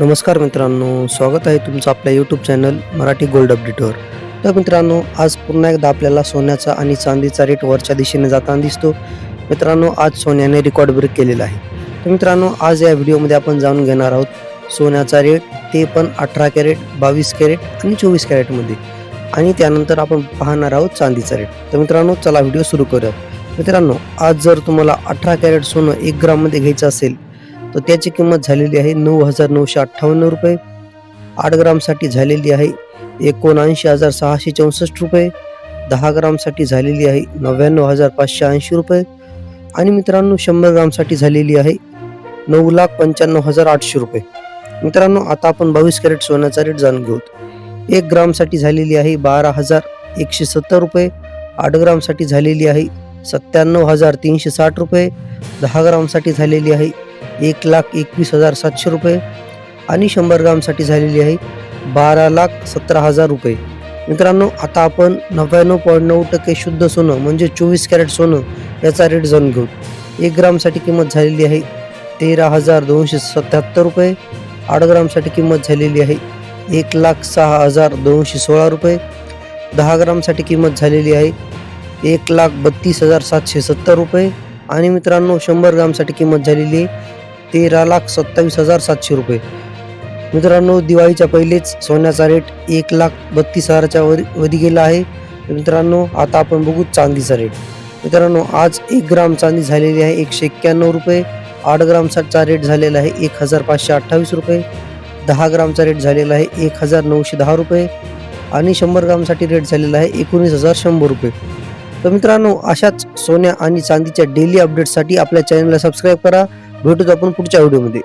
नमस्कार मित्रांनो स्वागत आहे तुमचं आपल्या यूट्यूब चॅनल मराठी गोल्ड अपडेटवर तर मित्रांनो आज पुन्हा एकदा आपल्याला सोन्याचा आणि चांदीचा रेट वरच्या दिशेने जाताना दिसतो. मित्रांनो आज सोन्याने रेकॉर्ड ब्रेक केलेला आहे. तर मित्रांनो आज या व्हिडिओमध्ये आपण जाणून घेणार आहोत सोन्याचा रेट ते पण अठरा कॅरेट बावीस कॅरेट आणि चोवीस कॅरेटमध्ये आणि त्यानंतर आपण पाहणार आहोत चांदीचा रेट तर मित्रांनो चला व्हिडिओ सुरू करूया. मित्रांनो आज जर तुम्हाला अठरा कॅरेट सोनं एक ग्राममध्ये घ्यायचं असेल तर त्याची किंमत झालेली आहे नऊ हजार नऊशे अठ्ठावन्न रुपये. आठ ग्रामसाठी झालेली आहे एकोणऐंशी हजार सहाशे चौसष्ट रुपये. दहा ग्रामसाठी झालेली आहे नव्याण्णव हजार पाचशे ऐंशी रुपये. आणि मित्रांनो शंभर ग्रामसाठी झालेली आहे नऊ लाख पंच्याण्णव हजार आठशे रुपये. मित्रांनो आता आपण बावीस कॅरेट सोन्याचा रेट जाणून घेऊत एक ग्रामसाठी झालेली आहे बारा हजार एकशे सत्तर रुपये. आठ ग्रामसाठी झालेली आहे सत्त्याण्णव हजार तीनशे साठ रुपये. दहा ग्रामसाठी झालेली आहे एक लाख एकवीस हजार सातशे रुपये आणि शंभर ग्रामसाठी झालेली आहे बारा लाख सतरा हजार रुपये. मित्रांनो आता आपण नव्याण्णव पॉईंट नऊ टक्के शुद्ध सोनं म्हणजे चोवीस कॅरेट सोनं याचा रेट जाणून घेऊ. एक ग्रामसाठी किंमत झालेली आहे तेरा हजार दोनशे सत्याहत्तर रुपये. आठ ग्रामसाठी किंमत झालेली आहे एक लाख सहा हजार दोनशे सोळा रुपये. दहा ग्रामसाठी किंमत झालेली आहे एक लाख बत्तीस हजार सातशे सत्तर रुपये. आणि मित्रांनो शंभर ग्रामसाठी किंमत झालेली आहे तेरा लाख सत्तावीस हजार सातशे रुपये. मित्रांनो दिवाळीच्या पहिलेच सोन्याचा रेट एक लाख बत्तीस हजाराच्या वर वधी गेला आहे. मित्रांनो आता आपण बघू चांदीचा रेट मित्रांनो आज एक ग्राम चांदी झालेली आहे एकशे एक्क्याण्णव रुपये. आठ ग्रामचा रेट झालेला आहे एक हजार पाचशे अठ्ठावीस रुपये. दहा ग्रामचा रेट झालेला आहे एक हजार नऊशे दहा रुपये. आणि शंभर ग्रामसाठी रेट झालेला आहे एकोणीस हजार शंभर रुपये. तर मित्रांनो अशाच सोन्या आणि चांदीच्या डेली अपडेटसाठी आपल्या चॅनलला सबस्क्राईब करा. भेटूच आपण पुढच्या व्हिडिओमध्ये